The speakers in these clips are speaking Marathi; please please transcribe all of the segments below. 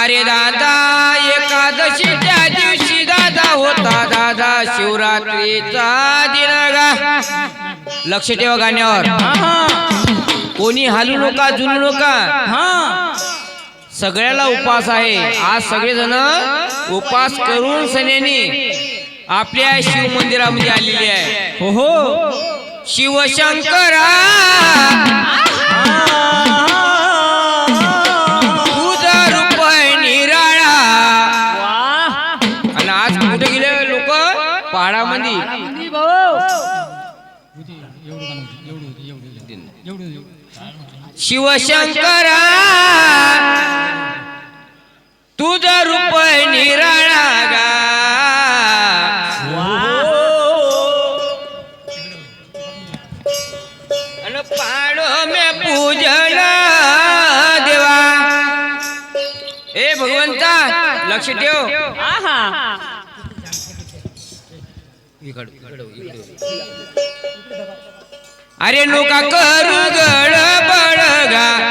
अरे दादा एकादशी त्या दिवशी दादा होता. दादा शिवरात्रीचा दिनगा लक्ष ठेवा गाण्यावर. कोणी हालू नका जुलू नका. सगळ्याला उपास आहे. आज सगळेजण उपास करून सनेने आपल्या शिव मंदिरामध्ये आलेली आहे. हो हो. शिवशंकरा! पाडामध्ये शिवशंकरा तुझ रूप निराळा पाडो मे पूजन देवा. हे भगवंता लक्ष ठेव. अरे नोका करू गड बळगा.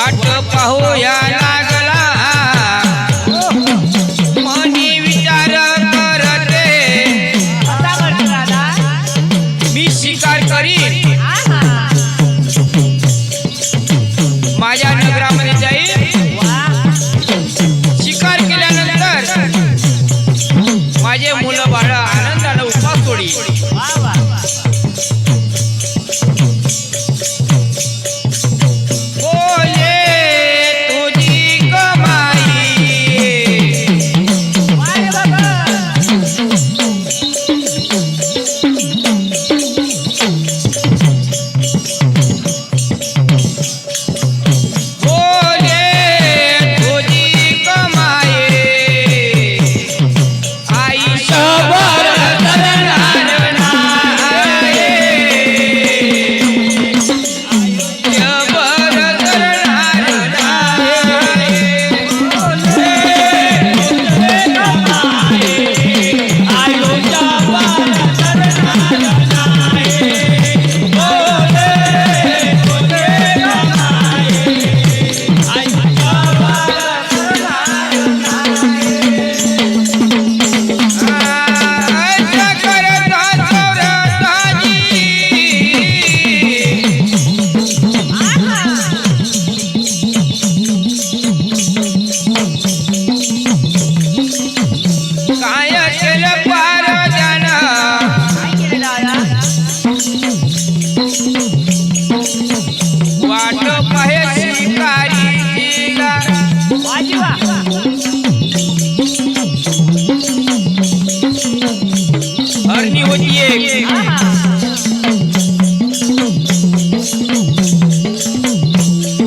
वाट पाहूया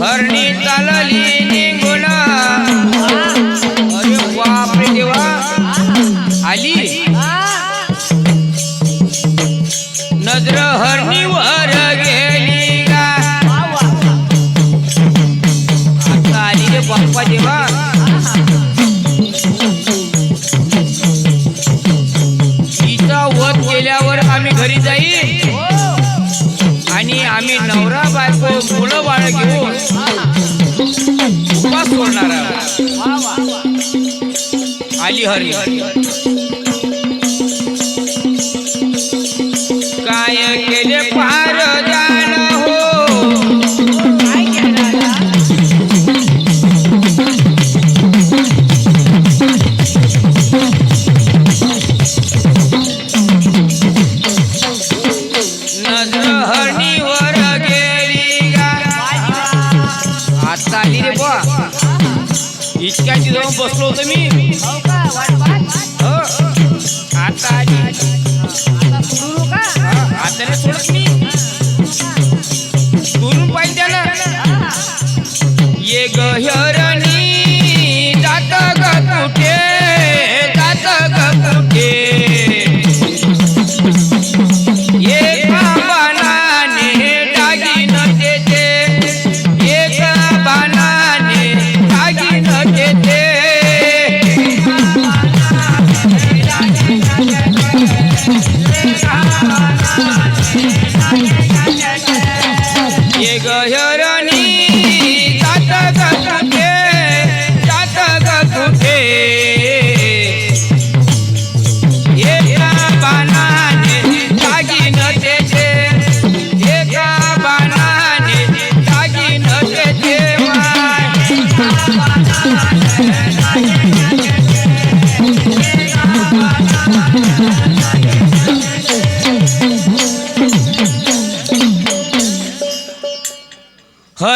हरणी चालली. হরি হরি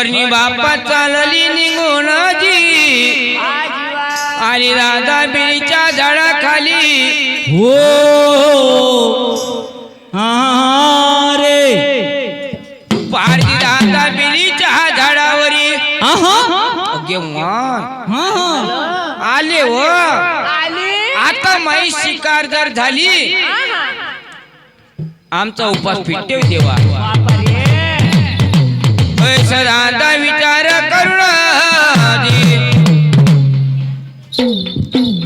हरणी बापा चालली निघून जी आली राधा बिरीच्या झाडाखाली. हो. रे. पारदी राधा बिरीच्या झाडावरी. आले हो आता माई शिकार जर झाली. आमचा उपास फिट देवा. सदाचा विचार करुणा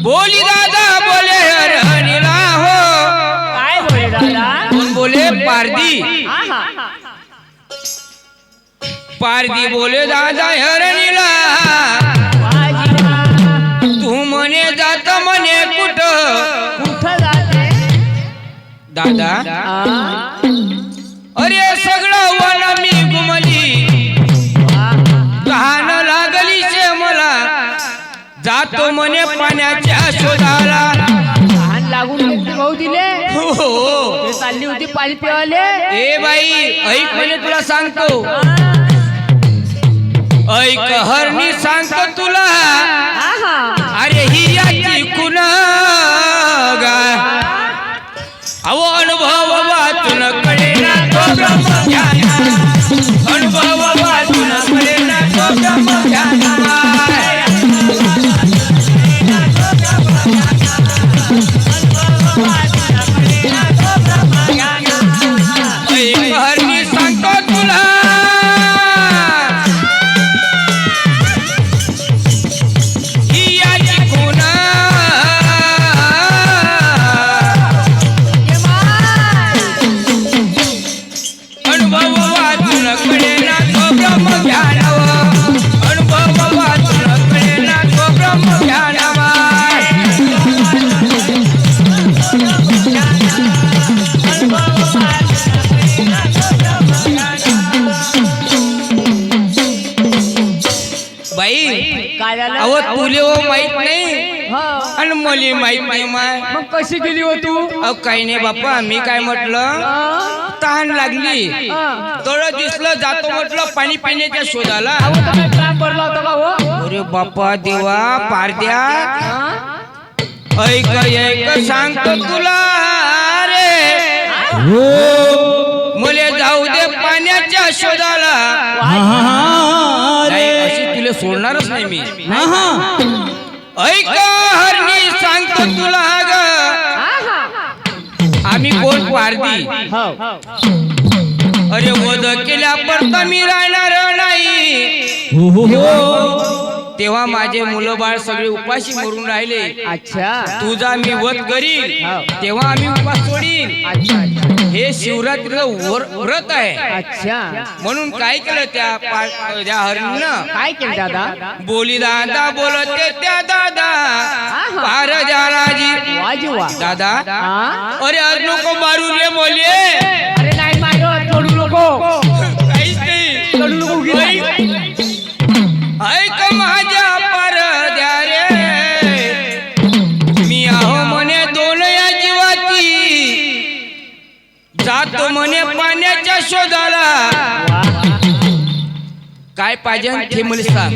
बोली दादा बोले हरणीला हो काय बोले दादा? बोले? पारदी पारदी बोले दादा हरणीला तू म्हणे म्हणे कुठ? दादा? जातो म्हणे पाण्याच्या शोधाला. लहान लागून भाऊ दिले. हो हो. ते चालली होती पाणी पिवाले. ए बाई ऐक म्हणे तुला सांगतो. ऐक हरणी सांगतो तुला. अरे ही याची कुण अहो अनुभव वाचून कळे ना तो ब्रह्मज्ञान. अनुभव वाचून कळे ना तो ब्रह्मज्ञान. बाई काय झालं अहो तुले हो माहीत नाही. हो. आणि मुली माहीत नाही माय. मग कशी गेली हो तू? अहो काही नाही बाप्पा मी काय म्हटलं? तहान लागली. तळ दिसलं जातो म्हटलं पाणी पिण्याच्या शोधाला. अहो, तर काय काम पडला होता का हो? अरे बाप्पा देवा पारद्या? ऐक ऐक सांगतो तुला रे. मुले जाऊ दे पाण्याच्या शोधाला. नाही, अशी तुला सोडणारच नाही मी. ऐक हरणी सांगतो तुला ग. आम्ही कोण पारदी हो. अरे वध केल्या पडता मी राहणार नाही. तेव्हा माझे मुलं बाळ सगळे उपाशी मरून राहिले. अच्छा. तुझा मी वध करील तेव्हा आम्ही उपास सोडील अच्छा अच्छा. हे शिवरात्रीचं वर- व्रत आहे. अच्छा. म्हणून काय केलं त्या पा- त्या हरणीनं? काय केलं दादा? बोली दादा बोलते त्या दादा. पार द्या राजी वाजी वा दादा? अरे आज नको मारू रे बोले. शोधाला. काय पाहिजे ते मला सांग.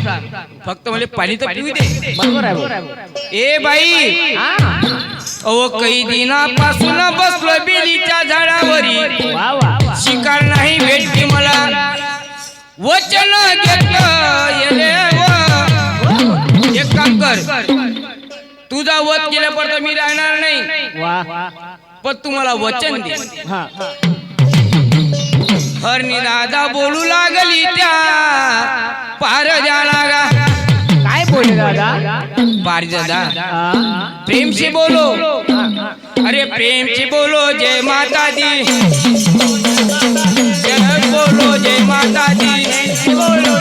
फक्त मला पाणी तर पिऊ दे. बरोबर आहे बरोबर. ए बाई. आ? अहो काही दिनापासून बसलो बेलीच्या झाडावरी. वा वा वा. शिकार नाही भेटली मला. वचन घेतलं येले व. एक काम कर. तुझा वध केल्यापर्यंत मी राहणार नाही. वा. पण तुम्हाला वचन दे. हा. हरणी दादा बोलू लागली त्या. पार द्या लागा काय बोलले दादा? पार दादा आ? प्रेम से बोलो. अरे प्रेम से बोलो जय माता दी जय बोलो जय माता दी बोलो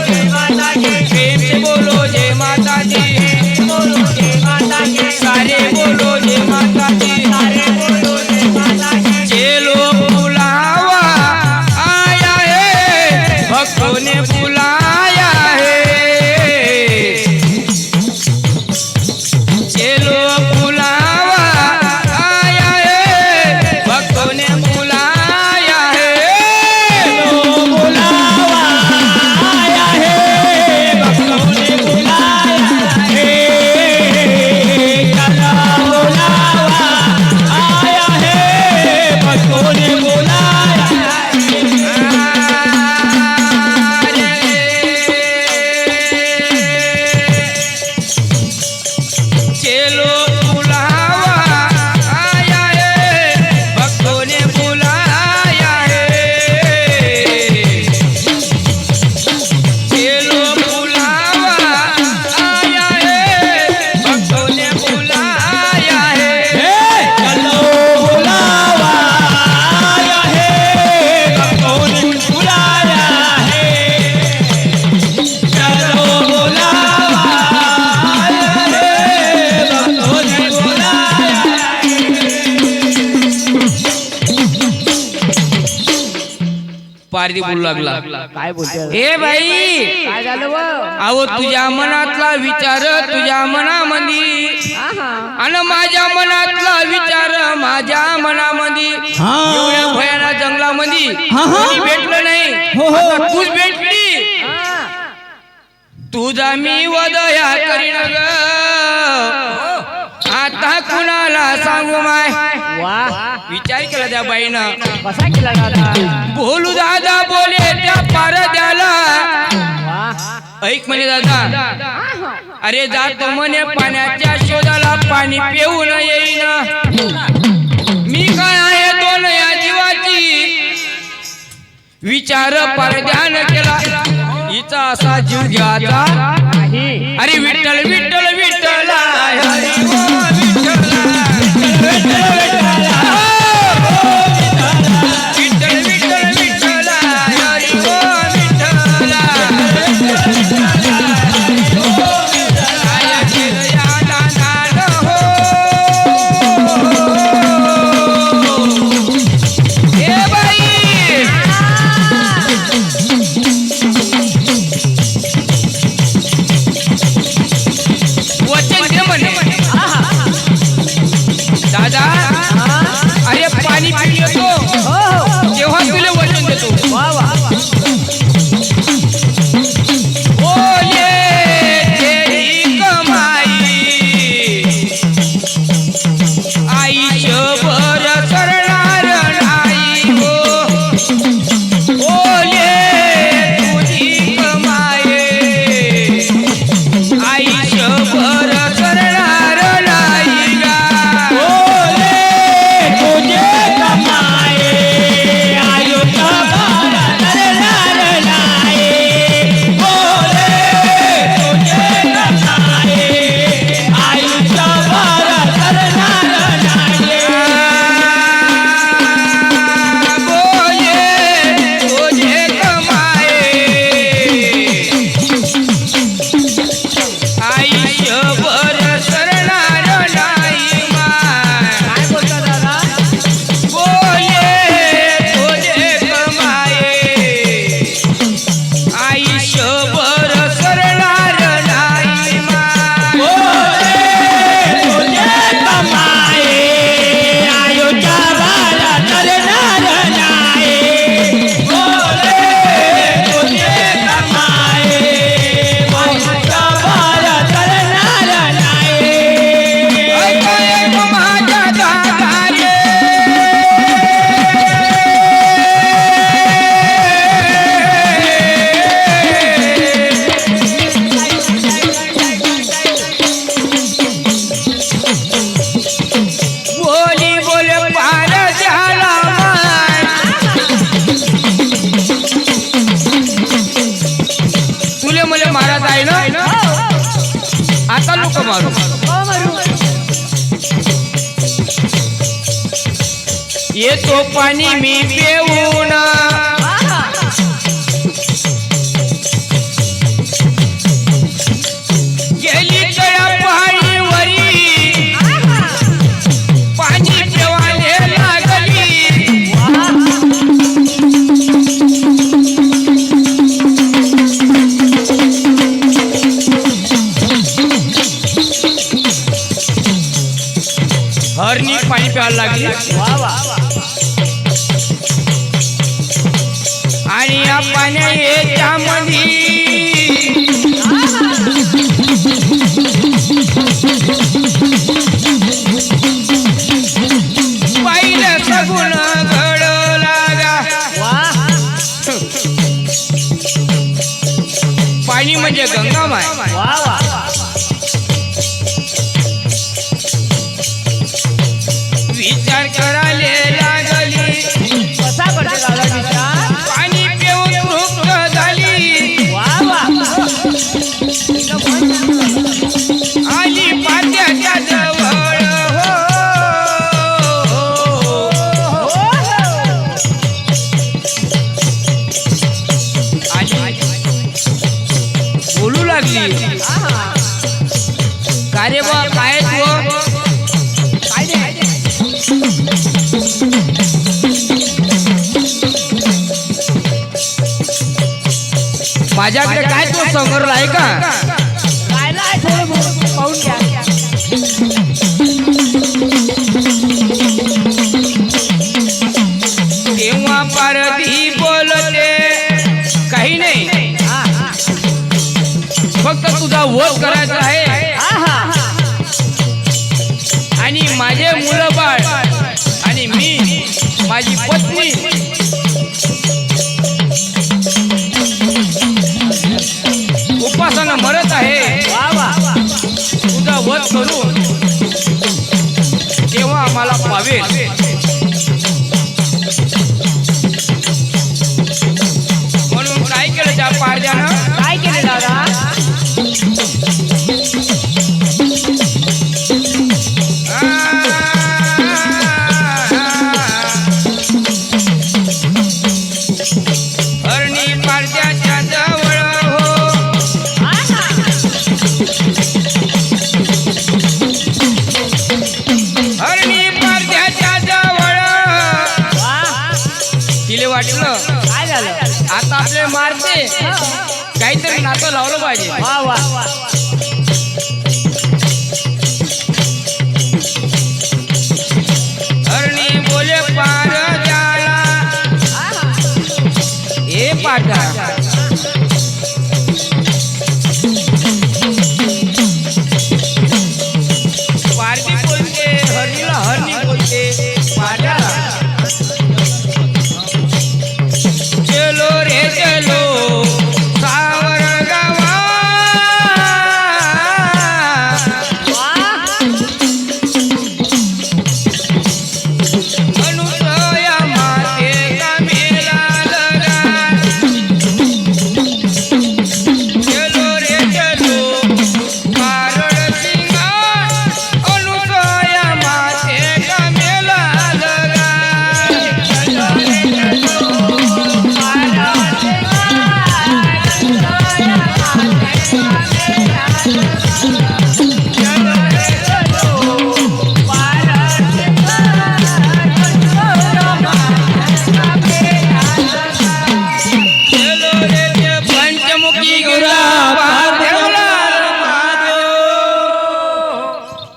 बोलू लागला. काय बोलते बाई! काय झालं व? अहो तुझ्या मनातला विचार तुझ्या मनामध्ये आहा. आणि माझ्या मनातला विचार माझ्या मनामध्ये एवढ्या भयाना जंगलामध्ये कोणी भेटलं नाही. आता तूच भेटली. हा. तुझा मी वदया करीन ग आता कुणाला सांगू माय? वा. विचार केला त्या बाईनं. कसा केला दादा बोलू दादा बोले त्या पारद्याला. वा. ऐक म्हणे दादा. अरे जातो म्हणे पाण्याच्या शोधाला पाणी पिऊन येईन. मी काय आहे दोन या जीवाची? विचार परध्यान केला. हिचा असा जीव नाही. अरे विठ्ठल विठ्ठल. मारू. हो मारू येतो पाणी मी पिऊन. पाणी प्यायला लागली. आणि या पाण्या याच्यामध्ये पाहिलं सगुण पाणी म्हणजे गंगा माय माझ्याकडे काय तो संग्रह आहे का राहिला आहे थोडं बहुत. पाहून घ्या तेव्हा पारधी बोलते काही नाही हा, हा. फक्त तुझा वध करायचा आहे हा, हा. आणि माझे मुलं बाळ आणि मी माझी पत्नी वध करून तेव्हा आम्हाला पावेल. वाटलं काय झालं? आता आपले मारते. काहीतरी नातं लावलं पाहिजे. वा वा हरणी बोले पार जाला. हे पाटा